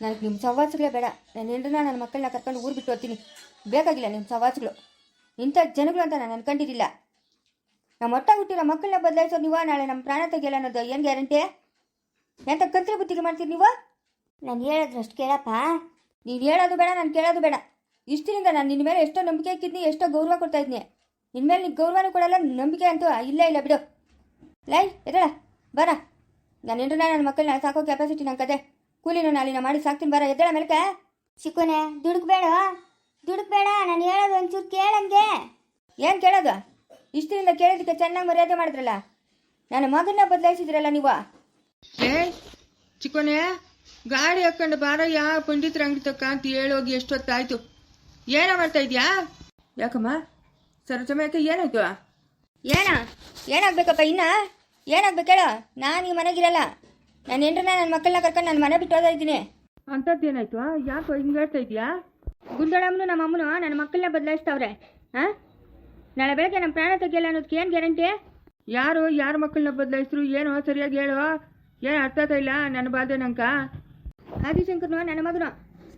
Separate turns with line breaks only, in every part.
ನನಗೆ ನಿಮ್ಮ ಸವಾಸಗಳೇ ಬೇಡ. ನಾನು ಹೆಂಡ್ರನ್ನ ನನ್ನ ಮಕ್ಕಳನ್ನ ಕರ್ಕೊಂಡು ಊರು ಬಿಟ್ಟು ಹೋಗ್ತೀನಿ. ಬೇಕಾಗಿಲ್ಲ ನಿಮ್ಮ ಸವಾಸಗಳು ಇಂಥ ಜನಗಳು ಅಂತ ನಾನು ಅನ್ಕೊಂಡಿರಲಿಲ್ಲ. ನಮ್ಮ ಒಟ್ಟಾಗಿ ಹುಟ್ಟಿರೋ ಮಕ್ಕಳನ್ನ ಬದಲಾಯಿಸೋ ನೀವು ನಾಳೆ ನಮ್ಮ ಪ್ರಾಣ ತೆಗಿಯಲ್ಲ ಅನ್ನೋದು ಏನು ಗ್ಯಾರಂಟಿ? ಎಂತ ಕಂತ್ರಿ ಬುದ್ಧಿಗೆ ಮಾಡ್ತೀರಿ ನೀವು?
ನಾನು ಹೇಳೋದ್ರಷ್ಟು ಕೇಳಪ್ಪ.
ನೀನು ಹೇಳೋದು ಬೇಡ ನಾನು ಕೇಳೋದು ಬೇಡ. ಇಷ್ಟರಿಂದ ನಾನು ನಿನ್ನ ಮೇಲೆ ಎಷ್ಟೋ ನಂಬಿಕೆ ಹಾಕಿದ್ನಿ ಎಷ್ಟೋ ಗೌರವ ಕೊಡ್ತಾ ಇದ್ದೀನಿ ನಿನ್ನ ಮೇಲೆ ನೀನು ಗೌರವನೂ ಕೊಡಲ್ಲ ನಂಬಿಕೆ ಅಂತೂ ಇಲ್ಲ ಇಲ್ಲ ಬಿಡು. ಲೈ ಎದಳ ಬರ. ನಾನು ಹೆಂಡ್ರನ್ನ ನನ್ನ ಮಕ್ಕಳನ್ನ ಸಾಕೋ ಕೆಪಾಸಿಟಿ ನನ್ನ ಕತೆ. ಕೂಲಿನೂ ನಾಳಿನ ಮಾಡಿ ಸಾಕ್ತೀನಿ ಬರ ಎದ್ದೇಳ ಮೇಲ್ಕ?
ಚಿಕ್ಕನೆ ದುಡುಕ್ಬೇಡ ದುಡುಕ್ಬೇಡ ನಾನು ಹೇಳೋದು ಒಂಚೂರು ಕೇಳಂಗೆ
ಏನು ಕೇಳೋದು? ಇಷ್ಟರಿಂದ ಕೇಳೋದಕ್ಕೆ ಚೆನ್ನಾಗಿ ಮರ್ಯಾದೆ ಮಾಡಿದ್ರಲ್ಲ. ನನ್ನ ಮಗನ್ನ ಬದಲಾಯಿಸಿದ್ರಲ್ಲ ನೀವು.
ಏ ಚಿಕ್ಕನೆ ಗಾಡಿ ಹಾಕೊಂಡು ಬಾರಯ್ಯ ಪಂಡಿತರ ಅಂಗಡಿ ತಕ್ಕ ಅಂತ ಹೇಳೋಗಿ ಎಷ್ಟೊತ್ತಾಯ್ತು. ಏನ ಮಾಡ್ತಾ ಇದ್ಯಾ? ಯಾಕಮ್ಮ? ಸರೋಜಮ್ಮ ಯಾಕೆ ಏನಾಯ್ತು?
ಏನ? ಏನಾಗ್ಬೇಕಪ್ಪ ಇನ್ನ? ಏನಾಗ್ಬೇಕು ಹೇಳು? ನಾನು ಈ ಮನೆಗಿರಲ್ಲ. ನನ್ನ ಏನ್ರನ್ನ ನನ್ನ ಮಕ್ಕಳನ್ನ ಕರ್ಕೊಂಡು ನನ್ನ ಮನೆ ಬಿಟ್ಟು ಹೋದ ಇದ್ದೀನಿ.
ಅಂಥದ್ದೇನಾಯ್ತು ಯಾಕೋ ಹಿಂಗೆ ಹೇಳ್ತಾ ಇದೆಯಾ?
ಗುಂಡಳಮ್ಮನು ನಮ್ಮ ಅಮ್ಮನು ನನ್ನ ಮಕ್ಕಳನ್ನ ಬದಲಾಯಿಸ್ತಾವ್ರೆ ಹಾಂ ನಾಳೆ ಬೆಳಗ್ಗೆ ನಮ್ಮ ಪ್ರಾಣ ತೆಗಿಯಲ್ಲ ಅನ್ನೋದಕ್ಕೆ ಏನು ಗ್ಯಾರಂಟಿ?
ಯಾರು ಯಾರ ಮಕ್ಕಳನ್ನ ಬದಲಾಯಿಸ್ರು ಏನೋ ಸರಿಯಾಗಿ ಹೇಳೋ. ಏನು ಅರ್ಥ ಆಗ್ತಾ ಇಲ್ಲ ನನ್ನ ಬಾಧೆ ನಂಕ?
ಆದಿಶಂಕರ್ನು ನನ್ನ ಮಗನು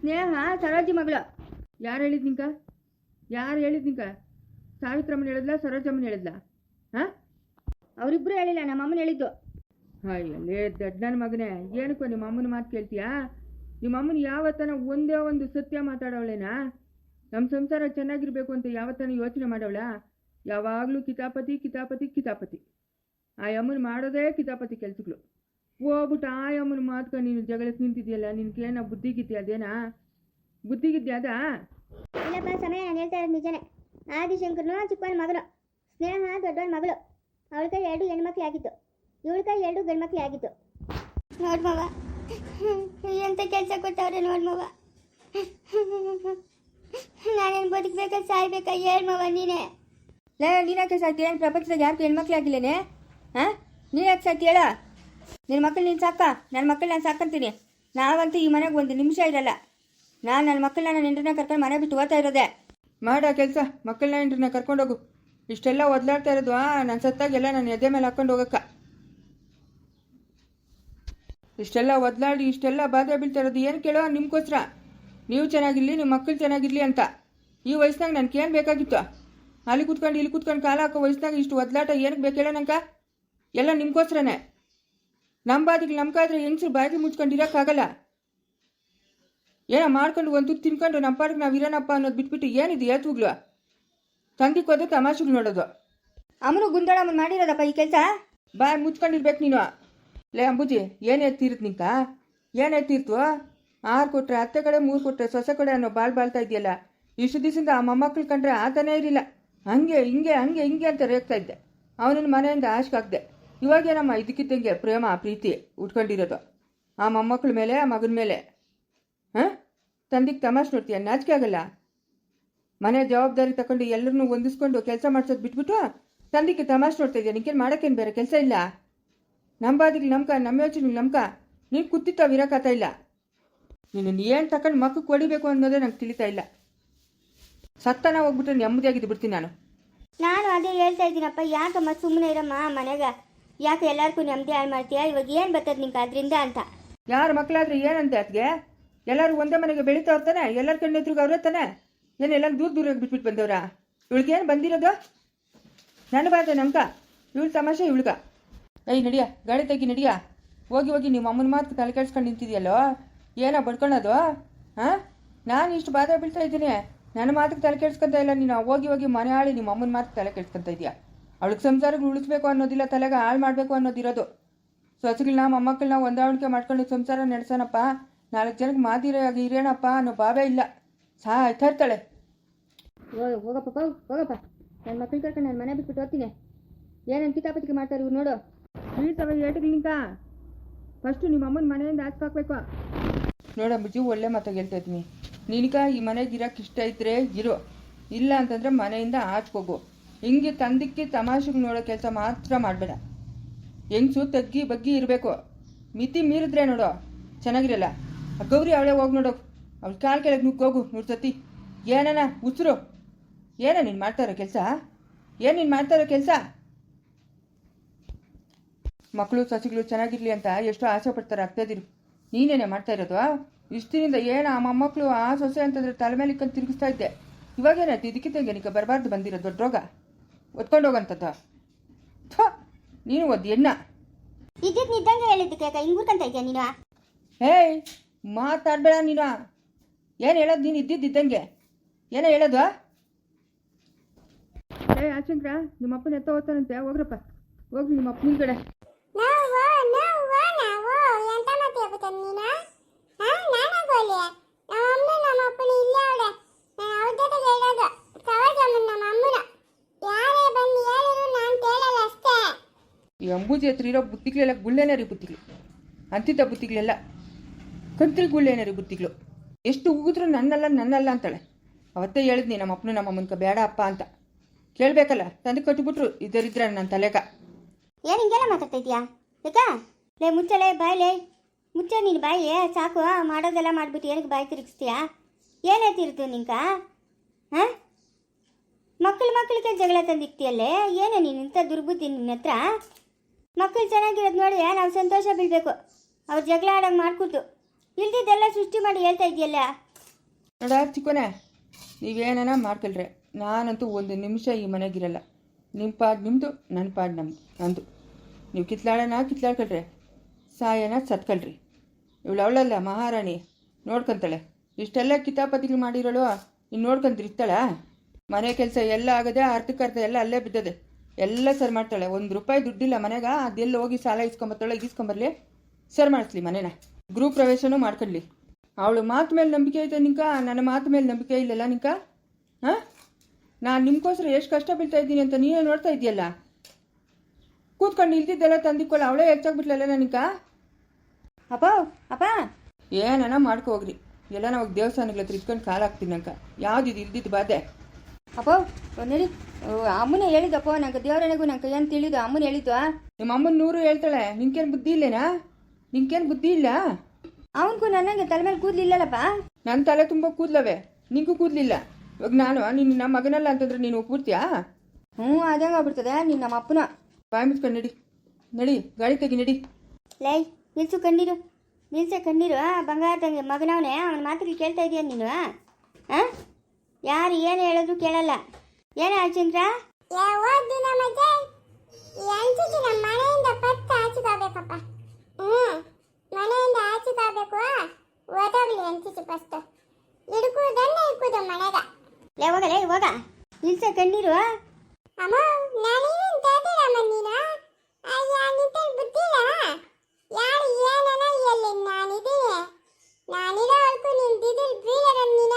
ಸ್ನೇಹ ಸರೋಜಿ ಮಗಳು.
ಯಾರು ಹೇಳಿದ್ ನಿಂಕ? ಯಾರು ಹೇಳಿದ್ ನಿಂಕ? ಸಾವಿತ್ರಮ್ಮನ ಹೇಳಿದ್ಲಾ ಸರೋಜಮ್ಮನ ಹೇಳಿದ್ಲಾ ಹಾಂ
ಅವರಿಬ್ಬರು ಹೇಳಿಲ್ಲ ನಮ್ಮ ಅಮ್ಮನ ಹೇಳಿದ್ದು.
ಅಯ್ಯಲ್ಲೇ ದಡ್ಡನ ಮಗನೇ, ಏನಕ್ಕೋ ನಿಮ್ಮ ಅಮ್ಮನ ಮಾತು ಕೇಳ್ತೀಯಾ? ನಿಮ್ಮ ಅಮ್ಮನ ಯಾವತ್ತನ ಒಂದೇ ಒಂದು ಸತ್ಯ ಮಾತಾಡವಳೇನಾ? ನಮ್ಮ ಸಂಸಾರ ಚೆನ್ನಾಗಿರ್ಬೇಕು ಅಂತ ಯಾವತ್ತನ ಯೋಚನೆ ಮಾಡವಳ? ಯಾವಾಗಲೂ ಕಿತಾಪತಿ ಕಿತಾಪತಿ ಕಿತಾಪತಿ. ಆ ಅಮ್ಮನ ಮಾಡೋದೇ ಕಿತಾಪತಿ ಕೆಲಸಗಳು. ಹೋಗ್ಬಿಟ್ಟು ಆ ಅಮ್ಮನ ಮಾತ್ಕೊಂಡು ನೀನು ಜಗಳಕ್ಕೆ ನಿಂತಿದ್ಯಲ್ಲ ನಿನ್ಗೇನ ಬುದ್ಧಿಗಿದ್ದೆ ಅದೇನಾ? ಬುದ್ಧಿಗಿದ್ದೆ ಅದಾ?
ಇಲ್ಲಪ್ಪ, ಸಮಯ ನಾನು ಹೇಳ್ತಾ ಇರೋದು ನಿಜನೇ. ಆದಿಶಂಕರ್ನು ಚಿಕ್ಕವನ ಮಗಳು, ಸ್ನೇಹ ದೊಡ್ಡವನ ಮಗಳು. ಅವಳಿಗೆ ಎರಡು ಹೆಣ್ಮಕ್ಳು ಆಗಿತ್ತು ಇವಳ ಕೈ ಎರಡು ಗಂಡ್ಮಕ್ಳು ಆಗಿತ್ತು ನೋಡ್ಮವ ಎಂಥ ಎಂತ ಕೆಲಸ ಕೊಟ್ಟವ್ರೆ ನೋಡ್ಮವ ನಾನೇನು ಬದುಕ್ಬೇಕಾ ಸಾಯ್ಬೇಕಾ ಹೇಳ್ಮವ ನೀನೇ.
ಲೇ ನೀನ್ಯಾಕೆ ಸಾಕಿ ಏನು ಪ್ರಪಂಚದಾಗ ಯಾರು ಹೆಣ್ಮಕ್ಳು ಆಗಿಲ್ಲೇನೆ? ಹಾಂ? ನೀನು ಯಾಕೆ ಸಾಕ್ತಿ ಹೇಳ? ನಿನ್ನ ಮಕ್ಕಳು ನೀನು ಸಾಕ ನನ್ನ ಮಕ್ಕಳು ನಾನು ಸಾಕಂತೀನಿ. ನಾವಂತೂ ಈ ಮನೆಗೆ ಒಂದು ನಿಮಿಷ ಇರಲ್ಲ. ನಾನು ನನ್ನ ಮಕ್ಕಳನ್ನ ನನ್ನ ಹೆಂಡ್ರನ್ನ ಕರ್ಕೊಂಡು ಮನೆ ಬಿಟ್ಟು ಓದ್ತಾ ಇರೋದೆ.
ಮಾಡ ಕೆಲಸ ಮಕ್ಕಳನ್ನ ಹೆಂಡ್ರನ್ನ ಕರ್ಕೊಂಡೋಗು ಇಷ್ಟೆಲ್ಲ ಒದ್ಲಾಡ್ತಾ ಇರೋದು ನಾನು ಸತ್ತಾಗೆಲ್ಲ ನಾನು ಎದೆ ಮೇಲೆ ಹಾಕೊಂಡು ಹೋಗಕ್ಕ. ಇಷ್ಟೆಲ್ಲ ಒದ್ಲಾಡಿ ಇಷ್ಟೆಲ್ಲ ಬಾಧೆ ಬೀಳ್ತಾ ಇರೋದು ಏನು ಕೇಳೋ ನಿಮ್ಗೋಸ್ಕರ? ನೀವು ಚೆನ್ನಾಗಿರಲಿ ನಿಮ್ಮ ಮಕ್ಕಳು ಚೆನ್ನಾಗಿರಲಿ ಅಂತ. ಈ ವಯಸ್ಸಿನಾಗ ನನಗೆ ಏನು ಬೇಕಾಗಿತ್ತು? ಅಲ್ಲಿ ಕೂತ್ಕೊಂಡು ಇಲ್ಲಿ ಕೂತ್ಕೊಂಡು ಕಾಲ ಹಾಕೋ ವಯಸ್ಸಿನಾಗ ಇಷ್ಟು ಒದ್ಲಾಟ ಏನಕ್ಕೆ ಬೇಕು ಹೇಳೋ ನಂಕ ಎಲ್ಲ ನಿಮ್ಗೋಸ್ಕರನೇ. ನಮ್ಮ ಬಾದಿಗೆ ನಮ್ಗಾದ್ರೆ ಹೆಂಗಸ್ರು ಬಾಯಿಗೆ ಮುಚ್ಕೊಂಡಿರೋಕ್ಕಾಗಲ್ಲ ಏನೋ ಮಾಡ್ಕೊಂಡು ಒಂದು ತುತ್ತು ತಿನ್ಕೊಂಡು ನಮ್ಮ ಪಾಡಿಗೆ ನಾವು ಇರೋಣಪ್ಪ ಅನ್ನೋದು ಬಿಟ್ಬಿಟ್ಟು ಏನಿದೆ ಏತುಗ್ಲು ತಂದಿಕ್ ಹೋದ ತಮಾಷೆಗಳು ನೋಡೋದು.
ಅಮರು ಗುಂದಳಮ್ಮನ ಮಾಡಿರೋದಪ್ಪ ಈ ಕೆಲಸ?
ಬಾಯ್ ಮುಚ್ಕೊಂಡಿರ್ಬೇಕು ನೀನು. ಲೇ ಅಂಬುಜಿ, ಏನು ಎತ್ತೀರ್ತು ನಿಂಕ ಏನು ಎತ್ತಿರ್ತು ಆರು ಕೊಟ್ರೆ ಹತ್ತೆ ಕಡೆ, ಮೂರು ಕೊಟ್ರೆ, ಸೊಸೆ ಕಡೆ ಅನ್ನೋ ಬಾಳ್ ಬಾಳ್ತಾ ಇದೆಯಲ್ಲ ಇಷ್ಟು ದಿವಸದಿಂದ ಆ ಮೊಮ್ಮಕ್ಳು ಕಂಡ್ರೆ ಆತನೇ ಇರಲಿಲ್ಲ. ಹಂಗೆ, ಹಿಂಗೆ ಹಂಗೆ, ಹಿಂಗೆ ಅಂತ ರೇಗ್ತಾ ಇದ್ದೆ. ಅವನನ್ನ ಮನೆಯಿಂದ ಆಶ್ಕಾಗ್ದೆ ಇವಾಗೇನಮ್ಮ ಇದಕ್ಕಿದ್ದಂಗೆ ಪ್ರೇಮ, ಪ್ರೀತಿ ಉಟ್ಕೊಂಡಿರೋದು? ಆ ಮೊಮ್ಮಕ್ಳ ಮೇಲೆ, ಆ ಮಗನ ಮೇಲೆ? ಹಾಂ? ತಂದಿಗೆ ತಮಾಷೆ ನೋಡ್ತೀಯ? ನಾಚಿಕೆ ಆಗಲ್ಲ? ಮನೆ ಜವಾಬ್ದಾರಿ ತಗೊಂಡು ಎಲ್ಲರನ್ನೂ ಹೊಂದಿಸ್ಕೊಂಡು ಕೆಲಸ ಮಾಡ್ಸೋದು ಬಿಟ್ಬಿಟ್ಟು ತಂದಿಕ್ಕೆ ತಮಾಷೆ ನೋಡ್ತಾ ಇದೆಯಾ ನಿಂಗೇನು ಮಾಡೋಕ್ಕೇನು ಬೇರೆ? ಕೆಲಸ ಇಲ್ಲ? ನಮ್ಮ ಬಾದಿಗೆ ನಮ್ಕ ನಮ್ಮ ಯೋಚನೆ ನಮ್ಕ. ನೀನು ಕೂತಿತ್ತಾವ ಇರೋಕ್ಕಾತ ಇಲ್ಲ. ನೀನು ಏನು ತಕೊಂಡು ಮಕ್ಕಕ್ಕೆ ಕೊಡಿಬೇಕು ಅನ್ನೋದೇ ನಂಗೆ ತಿಳಿತಾ ಇಲ್ಲ. ಸತ್ತನ ಹೋಗ್ಬಿಟ್ಟು ನೆಮ್ಮದಿಯಾಗಿದ್ದು ಬಿಡ್ತೀನಿ ನಾನು.
ನಾನು ಅದೇ ಹೇಳ್ತಾ ಇದ್ದೀನಪ್ಪ ಯಾಕಮ್ಮ ಸುಮ್ಮನೆ ಇರಮ್ಮ ಮನೆಗೆ? ಯಾಕೆ ಎಲ್ಲರಿಗೂ ನೆಮ್ಮದಿ ಹಾಳು ಮಾಡ್ತೀಯಾ? ಇವಾಗ ಏನು ಬರ್ತದೆ ನಿಂಗೆ ಅದರಿಂದ ಅಂತ?
ಯಾರ ಮಕ್ಕಳಾದ್ರೆ ಏನಂತೆ ಅದಕ್ಕೆ ಎಲ್ಲರೂ ಒಂದೇ ಮನೆಗೆ ಬೆಳೀತಾ ತಾನೆ ಎಲ್ಲರ ಕಣ್ಣು ಎದುರುಗ ಅವ್ರೆ ತಾನೆ ಏನು ಎಲ್ಲ ದೂರ ದೂರ ಬಿಟ್ಬಿಟ್ಟು ಬಂದವ್ರ? ಇವಳಿಗೇನು ಬಂದಿರೋದು? ನನ್ನ ಬಾಧೆ ನಮ್ಕ ಇವಳು ತಮಾಷೆ ಇವಳ್ಗ. ಏಯ್, ನಡಿಯ, ಗಾಡಿ ತೆಗಿ ನಡಿಯ. ಹೋಗಿ ಹೋಗಿ ನಿಮ್ಮ ಅಮ್ಮನ ಮಾತು ತಲೆ ಕೆಡ್ಸ್ಕೊಂಡು ನಿಂತಿದೆಯಲ್ಲೋ? ಏನೋ, ಬಡ್ಕೊಳೋದು? ಹಾಂ ನಾನು ಇಷ್ಟು ಬಾಧೆ ಬೀಳ್ತಾ ಇದ್ದೀನಿ. ನನ್ನ ಮಾತಿಗೆ ತಲೆ ಕೆಡ್ಸ್ಕೊಂತ ಇಲ್ಲ ನೀನು. ಹೋಗಿ ಹೋಗಿ, ಮನೆ ಆಳಿ ನಿಮ್ಮ ಅಮ್ಮನ ಮಾತು ತಲೆ ಕೆಡ್ಸ್ಕೊಂತ ಇದೆಯಾ? ಅವಳಿಗೆ ಸಂಸಾರಕ್ಕೆ ಉಳಿಸ್ಬೇಕು ಅನ್ನೋದಿಲ್ಲ, ತಲೆಗೆ ಹಾಳು ಮಾಡಬೇಕು ಅನ್ನೋದಿರೋದು. ಸೊಸೆಗಳನ್ನ ಮೊಮ್ಮಕ್ಕಳನ್ನ ಹೊಂದಾವಣಿಕೆ ಮಾಡ್ಕೊಂಡು ಸಂಸಾರ ನಡೆಸೋಣಪ್ಪ. ನಾಲ್ಕು ಜನಕ್ಕೆ ಮಾತಿರೋ ಇರೇಣಪ್ಪ ಅನ್ನೋ ಭಾವೇ ಇಲ್ಲ. ಸಾಯ್ತಾ ಇರ್ತಾಳೆ.
ಹೋಗ ಹೋಗಪ್ಪ ಹೋಗಪ್ಪ. ನನ್ನ ಮಕ್ಕಳು ಕರ್ಕೊಂಡು ನಾನು ಮನೆ ಬಿಟ್ಬಿಟ್ಟು ಹೋಗ್ತೀನಿ. ಏನೇನು ಕಿತಾಪತಿಗೆ ಮಾಡ್ತಾರೆ ಇವ್ರು ನೋಡು.
ಬೀಳ್ತವೆ ಫಸ್ಟು ನಿಮ್ಮ ಅಮ್ಮನ ಮನೆಯಿಂದ ಆಚೆ ಹಾಕ್ಬೇಕು. ನೋಡ ಬುಜ್ಜಿ ಒಳ್ಳೆ ಮಾತಾಗಿ ಹೇಳ್ತಾ ಇದ್ದೀನಿ. ನಿನಗ ಈ ಮನೆಗೆ ಇರಕ್ಕೆ ಇಷ್ಟ ಇದ್ರೆ ಇರು. ಇಲ್ಲ ಅಂತಂದ್ರೆ ಮನೆಯಿಂದ ಆಚ್ಕೋಗು ಹಿಂಗೆ. ತಂದಿಕ್ಕಿ ತಮಾಷೆಗೆ ನೋಡೋ ಕೆಲಸ ಮಾತ್ರ ಮಾಡಬೇಡ. ಹೆಂಗ್ಸು ತಗ್ಗಿ ಬಗ್ಗಿ ಇರಬೇಕು. ಮಿತಿ ಮೀರಿದ್ರೆ ನೋಡು. ಚೆನ್ನಾಗಿರಲ್ಲ. ಗೌರಿ ಅವಳೇ ಹೋಗಿ ನೋಡು. ಅವ್ಳ ಕಾಲು ಕೆಳಗೆ ನುಗ್ಗೋಗು ನೋಡ್ಸತಿ ಏನಣ್ಣ, ಉಸಿರು. ಏನ ನೀನು ಮಾಡ್ತಾ ಇರೋ ಕೆಲಸ? ಏನು ನೀನು ಮಾಡ್ತಾ ಕೆಲಸ? ಮಕ್ಕಳು ಸಸಿಗಳು ಚೆನ್ನಾಗಿರಲಿ ಅಂತ ಎಷ್ಟೋ ಆಸೆ ಪಡ್ತಾರೆ ಆಗ್ತಾಯಿದ್ದೀರು ನೀನೇನೆ ಮಾಡ್ತಾ ಇರೋದು ಇಷ್ಟಿನಿಂದ ಏನು ಆ ಮೊಮ್ಮಕ್ಕಳು ಆ ಸೊಸೆ ಅಂತಂದ್ರೆ ತಲೆ ಮೇಲೆ ಇಕ್ಕಂಡು ತಿರುಗಿಸ್ತಾ ಇದ್ದೆ. ಇವಾಗೇನಾಯ್ತು ಇದಕ್ಕಿದ್ದಂಗೆ ನಿಕ್ಕ ಬರಬಾರ್ದು ಬಂದಿರೋ ದೊಡ್ಡ ರೋಗ? ಒತ್ಕೊಂಡು ಹೋಗಂತದ್ದು? ಥೋ ನೀನು ಒಂದು ಎಣ್ಣ.
ಇದ್ದಿದ್ದು ನಿದ್ದಂಗೆ ಹೇಳಿದ್ದಕ್ಕೆ ಅಕ್ಕ ಹಿಂಗ್ ಊರ್ಕಂತ ಇದೆಯಾ ನೀನು?
ಹೇಯ್ ಮಾತಾಡಬೇಡ ನೀನು. ಏನು ಹೇಳೋದು ನೀನು ಇದ್ದಿದ್ದಂಗೆ ಏನ ಹೇಳೋದು? ಏ ಆಚಂದ್ರ ನಿಮ್ಮಪ್ಪನ ಎತ್ತ ಓದ್ತಾನಂತೆ ಹೋಗ್ರಪ್ಪ. ಹೋಗ್ರಿ ನಿಮ್ಮ ಅಪ್ಪನ ಕಡೆ
ನಾವು ನಾವು ನಾವು ಎಂತ ಮಾತಿ ಆಗ್ಬಿಟ್ಟ ನೀನು ಹಾ ನಾನಾಗೋಲಿ ನಮ್ಮ ಅಮ್ಮ ನಮ್ಮ ಅಪ್ಪನ ಇಲ್ಲೇ ಅವಳೆ ನಾನು ಅವ್ರ ಜೊತೆಗೆ ಹೇಳೋದು ಕವಚಮ್ಮನ ನಮ್ಮ ಅಮ್ಮನ ಯಾರೇ ಬಂದು ಹೇಳಿದ್ರು ನಾನು ಕೇಳಲ್ಲ ಅಷ್ಟೇ
ಅಂಬೂಜಿ ಹತ್ರ ಇರೋ ಬುತ್ತಿಗಳೆಲ್ಲ ಗುಳ್ಳೆನರಿ ಬುತ್ತಿಗಳು. ಅಂತಿದ್ದ ಬುತ್ತಿಗಳೆಲ್ಲ ಕಂತ್ರಿ ಗುಳ್ಳೆನರಿ ರೀ ಬುತ್ತಿಗಳು. ಎಷ್ಟು ಉಗಿದ್ರು ನನ್ನಲ್ಲ ನನ್ನಲ್ಲ ಅಂತಾಳೆ. ಅವತ್ತೇ ಹೇಳಿದ್ನಿ, ನಮ್ಮ ಅಪ್ಪನು ನಮ್ಮ ಅಮ್ಮನ್ಕ ಬೇಡ ಅಪ್ಪ ಅಂತ. ಕೇಳಬೇಕಲ್ಲ, ತಂದು ಕಟ್ಟಿಬಿಟ್ರು ಇದರಿದ್ರೆ ನನ್ನ ತಲೆಕ.
ಏನು ಹಿಂಗೆಲ್ಲ ಮಾತಾಡ್ತಾ ಬೇಕಾ ಲೇ ಮುಚ್ಚಲೆ ಬಾಯ್ಲೆ ಮುಚ್ಚ ನೀನು ಬಾಯಿ ಸಾಕು ಮಾಡೋದೆಲ್ಲ ಮಾಡ್ಬಿಟ್ಟು ಏನಕ್ಕೆ ಬಾಯಿ ತಿರುಗಿಸ್ತೀಯಾ? ಏನೇ ತಿರುತು ನಿಂಕ ಹಾಂ? ಮಕ್ಕಳು ಮಕ್ಕಳಿಗೆ ಜಗಳ ತಂದಿಕ್ತಿಯಲ್ಲೇ, ಏನೇ ನೀನು ಇಂಥ ದುರ್ಬುದ್ಧಿ ನಿನ್ನ ಹತ್ರ? ಮಕ್ಕಳು ಚೆನ್ನಾಗಿರೋದು ನೋಡಿ ನಾವು ಸಂತೋಷ ಬೀಳಬೇಕು ಅವ್ರು ಜಗಳ ಆಡಂಗೆ ಮಾಡ್ಕೊತು ಇಲ್ದಿದ್ದೆಲ್ಲ ಸೃಷ್ಟಿ ಮಾಡಿ ಹೇಳ್ತಾ ಇದೆಯಲ್ಲ?
ನೋಡ ಚಿಕ್ಕೋನೆ ನೀವೇನ ಮಾಡ್ಕೊಳ್ರೆ. ನಾನಂತೂ ಒಂದು ನಿಮಿಷ ಈ ಮನೆಗಿರಲ್ಲ. ನಿಮ್ಮ ಪಾಡ್ ನಿಮ್ಮದು ನನ್ನ ಪಾಡ್ ನಮ್ಮದು ನಂದು. ನೀವು ಕಿತ್ಲಾಡೋಣ ಕಿತ್ಲಾಡ್ಕೊಳ್ರಿ. ಸಾಯನ ಸತ್ಕೊಳ್ರಿ. ಇವಳು ಅವಳಲ್ಲ, ಮಹಾರಾಣಿ. ನೋಡ್ಕೊಂತಾಳೆ. ಇಷ್ಟೆಲ್ಲ ಕಿತಾಪತಿಗಳು ಮಾಡಿರೋಳು ಇನ್ನು ನೋಡ್ಕೊಂತಿರ್ತಾಳ ಮನೆ ಕೆಲಸ ಎಲ್ಲ ಆಗದೆ ಅರ್ಧಕ್ಕರ್ಧ ಎಲ್ಲ ಅಲ್ಲೇ ಬಿದ್ದದೆ. ಎಲ್ಲ ಸರ್ ಮಾಡ್ತಾಳೆ. ಒಂದು ರೂಪಾಯಿ ದುಡ್ಡಿಲ್ಲ ಮನೆಗ, ಅದೆಲ್ಲ ಹೋಗಿ ಸಾಲ ಇಸ್ಕೊಂಬತ್ತಾಳೆ ಇಸ್ಕೊಂಬರ್ಲಿ ಸರ್ ಮಾಡಿಸ್ಲಿ ಮನೇನ. ಗೃಹ ಪ್ರವೇಶನೂ ಮಾಡ್ಕೊಳ್ಳಿ ಅವಳು ಮಾತು ಮೇಲೆ ನಂಬಿಕೆ ಐತೆ ನಿಂಕ? ನನ್ನ ಮಾತು ಮೇಲೆ ನಂಬಿಕೆ ಇಲ್ಲಲ್ಲ ನಿಂಕ? ಹಾಂ? ನಾನು ನಿಮ್ಗೋಸ್ಕರ ಎಷ್ಟು ಕಷ್ಟ ಬೀಳ್ತಾ ಇದ್ದೀನಿ ಅಂತ ನೀನೇ ನೋಡ್ತಾ ಇದೆಯಲ್ಲ ಕೂತ್ಕೊಂಡು ಇಲ್ದಿದ್ದೆಲ್ಲ ತಂದಿಕ್ಕೊಳ್ಳ ಅವಳೇ ಹೆಚ್ಚಾಗ್ಬಿಟ್ಲಲ್ಲ ನನಗ
ಅಪ್ಪ ಅಪ್ಪ!
ಏನನ ಮಾಡ್ಕೊ ಹೋಗ್ರಿ. ಎಲ್ಲ ನಾವು ದೇವಸ್ಥಾನಗಳ ಹತ್ರ ಇಟ್ಕೊಂಡು ಕಾಲು ಹಾಕ್ತೀನಿ ನಂಕ ಇದು ಇಲ್ದಿದ್ದು ಬಾಧೆ?
ಅಪ್ಪ ನಡಿ ಅಮ್ಮನ ಹೇಳಿದಪ್ಪ ನಂಗೆ ದೇವರನೆಗೂ ನಂಗೆ ಏನು ತಿಳಿದು ಅಮ್ಮನ ಹೇಳಿದ್ದು
ನಿಮ್ಮ ಅಮ್ಮನ ನೂರು ಹೇಳ್ತಾಳೆ ನಿಂಕೇನು ಬುದ್ಧಿ ಇಲ್ಲೇನಾ? ನಿಂಕೇನು ಬುದ್ಧಿ ಇಲ್ಲ?
ಅವನಿಗೂ ನನಗೆ ತಲೆ ಮೇಲೆ ಕೂದಲಿಲ್ಲಲ್ಲಪ್ಪ?
ನನ್ನ ತಲೆ ತುಂಬ ಕೂದ್ಲವೆ ನಿಂಗೂ ಕೂದಲಿಲ್ಲ. ಇವಾಗ ನಾನು ನಿನ್ನ ನಮ್ಮ ಮಗನಲ್ಲ ಅಂತಂದ್ರೆ ನೀನು ಒಪ್ಬಿಡ್ತೀಯಾ?
ಹ್ಞೂ ಅದಂಗೆ ಆಗ್ಬಿಡ್ತದೆ ನೀನು ನಮ್ಮ ಅಪ್ಪನ.
ಬಾಯ್ ಮುಚ್ಕೊಂಡು ನಡಿ. ನಡಿ ಗಾಡಿ ತೆಗಿ ನಡಿ.
ಲೈ ನಿಲ್ಸು ಕಣ್ಣೀರು. ನಿಲ್ಸೆ ಕಣ್ಣೀರು ಬಂಗಾರ ಬಂಗಾರದಂಗೆ ಮಗನವನೇ ಅವನ ಮಾತುಗಳು ಕೇಳ್ತಾ ಇದೀಯ ನೀನು ಹಾಂ ಯಾರು ಏನು ಹೇಳಿದ್ರು ಕೇಳಲ್ಲ. ಏನು ಆಚಂದ್ರ
ದಿನ ಮತ್ತೆ ಮನೆಯಿಂದ ಆಚೆ ಹ್ಞೂ ಮನೆಯಿಂದ ಹಚ್ಕೋಬೇಕು ಓದೋಗ್ಲಿ ಎಂಚಿಸಿ ಫಸ್ಟ್ ಹಿಡ್ಕುದನ್ನ ಇಕ್ಕುದು ಮನೆಗ.
ಲೇ ಹೋಗಲೇ ನಿಲ್ಸ ನಿಲ್ಸೆ ಕಣ್ಣೀರು.
ಅಮ್ಮ ನಾನೇನು ತಾತಿರಮ್ಮ ನೀನು ಅಯ್ಯ ನಿಂತ ಬುದ್ಧಿಲ್ಲ ಯಾರು ಏನನ ಎಲ್ಲಿ ನಾನಿದ್ದೀನಿ ನಾನಿರೋ ಹೊಲ್ಕು ನಿಂತಿದ್ದು ಬೀಳರ ನೀನ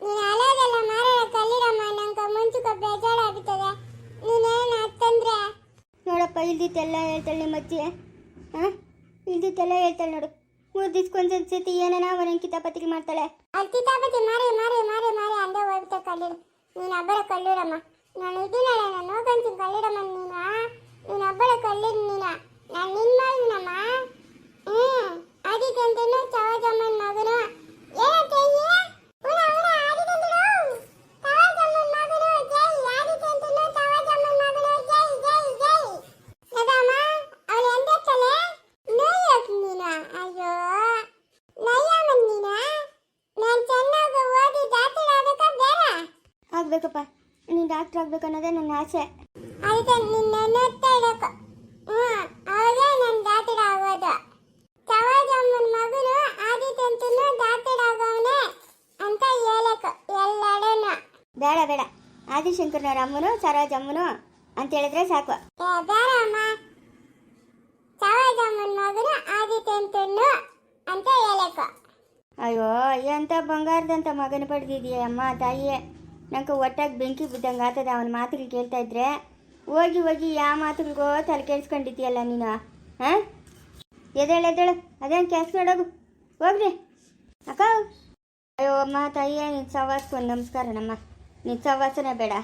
ನೀನು ಅಳೋದೆಲ್ಲ ಮಾರಾಯ ಕಲ್ಲಿರಮ್ಮ ನಂಗೆ ಮುಂಚುಕ ಬೇಜಾರಾಗುತ್ತದೆ ನೀನೇನು ಅಂತಂದ್ರೆ
ನೋಡಪ್ಪ ಇಲ್ದಿತ್ತೆಲ್ಲ ಹೇಳ್ತಾಳೆ ನಿಮ್ಮ ಅಜ್ಜಿ. ಹಾಂ? ಇಲ್ದಿತ್ತೆಲ್ಲ ಹೇಳ್ತಾಳೆ ನೋಡು. ಮೂರು ದಿವ್ಸಕ್ಕೊಂದ್ಸತಿ ಸತಿ ಏನನ ಅವನ ಕಿತಾಪತಿಗೆ ಮಾಡ್ತಾಳೆ.
ಅಲ್ಲಿ ಕಿತಾಪತಿ ಮಾರಿ ಮಾರಿ ಮಾರಿ ಮಾರಿ, ಅಂದೆ ಹೋಗ್ಬಿಟ್ಟು ಕಲ್ಲಿಡು ನೀನು ಅಬ್ಬರ ಕಲ್ಲಿಡಮ್ಮ. ನಾನು ಇದೀನಲ್ಲ ನಾನು ಹೋಗಂತೀನಿ ಕಲ್ಲಿಡಮ್ಮ ನೀನು ನೀನು ಒಬ್ಬಳ ಕಲ್ಲಿಡು ನೀನು ನಾನು ನಿನ್ನ ಮಾಡಿನಮ್ಮ ಹ್ಞೂ ಆದಿತ್ಯಂತನು ಚವಾಜಮ್ಮನ ಮಗನು ಏನಂತ ಉಣ ಉಣ ಆದಿತ್ಯಂತನು ಚವಾಜಮ್ಮನ ಮಗನು ಜೈ ಆದಿತ್ಯಂತನು ಚವಾಜಮ್ಮನ ಮಗನು ಜೈ ಜೈ ಜೈ ಯದಮ್ಮ ಅವಳು ಎಂದತ್ತಲೆ ನೋಯಕ್ ನೀನು ಅಯ್ಯೋ ನಯ್ಯಮ್ಮ ನೀನು ನಾನು ಚೆನ್ನಾಗಿ ಓದಿ ಡಾಕ್ಟರ್ ಆಗಬೇಕಾ ಬೇಡ
ಆಗ್ಬೇಕಪ್ಪ. ನೀನು ಡಾಕ್ಟರ್ ಆಗ್ಬೇಕು ಅನ್ನೋದೇ ನನ್ನ ಆಸೆ.
ಅದಕ್ಕೆ ನಿನ್ನ ನೋಡ್ತಾ ಇರಬೇಕು ಹ್ಞೂ ಅವಾಗೇ ನಾನು ಡಾಕ್ಟರ್ ಆಗೋದು. ಚವಾಜಮ್ಮನ ಮಗನು ಆದಿತ್ಯಂತನು ಡಾಕ್ಟರ್ ಆಗೋವನೆ ಅಂತ ಹೇಳಬೇಕು ಎಲ್ಲಡನು
ಬೇಡ ಬೇಡ. ಆದಿಶಂಕರ್ನವ್ರ ಅಮ್ಮನು ಸರೋಜಮ್ಮನು ಅಂತ ಹೇಳಿದ್ರೆ ಸಾಕು.
ಏ ಬೇಡಮ್ಮ. ಚವಾಜಮ್ಮನ ಮಗನು ಆದಿತ್ಯಂತನು ಅಂತ ಹೇಳಬೇಕು.
ಅಯ್ಯೋ ಎಂಥ ಬಂಗಾರದಂತ ಮಗನ ಪಡೆದಿದೀಯ ಅಮ್ಮ ತಾಯಿಯೇ. ನಂಗೆ ಒಟ್ಟಾಗಿ ಬೆಂಕಿ ಬಿದ್ದಂಗೆ ಆಗ್ತದೆ, ಅವನ ಮಾತುಗಳು ಕೇಳ್ತಾ ಇದ್ರೆ. ಹೋಗಿ ಹೋಗಿ ಯಾವ ಮಾತುಗಳಿಗೋ ತಲೆ ಕೇಳಿಸ್ಕೊಂಡಿದ್ದೀಯಲ್ಲ ನೀನು, ಹಾಂ? ಎದೇಳು ಎದೇಳು ಅದೇನು ಕೆಲಸ ನೋಡೋಗು ಹೋಗ್ರಿ. ಅಕ್ಕ. ಅಯ್ಯೋ ಅಮ್ಮ, ತಾಯಿಯೇ, ನಿನ್ನ ಸವಾಸಕ್ಕೆ ಒಂದು ನಮಸ್ಕಾರ ನಮ್ಮ ನಿನ್ನ ಸವಾಸನೇ ಬೇಡ.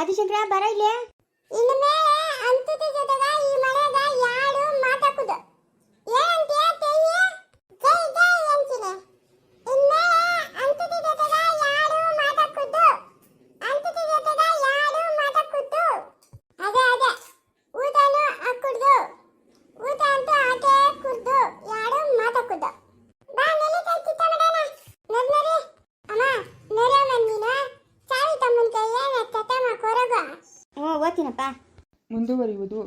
ಆದಿಶಂಕರ, ಬರ ಇಲ್ಲೇ?
ಇನ್ನು ಮೇಲೆ ಜೊತೆಗ ಈ ಮನೆಗ ಯಾರು ಮಾತಾಕುದು ಏನಂತೀಯ ತೆಯ್ಯ ಜೈ ಜೈ ಅಂತೀನಿ ಇನ್ನು ಮೇಲೆ ಅಂತತಿ ಜೊತೆಗ ಯಾರು ಮಾತಾಕುದು ಅಂತತಿ ಜೊತೆಗ ಯಾರು
ಓದ್ತೀನಪ್ಪ
ಮುಂದುವರಿಯುವುದು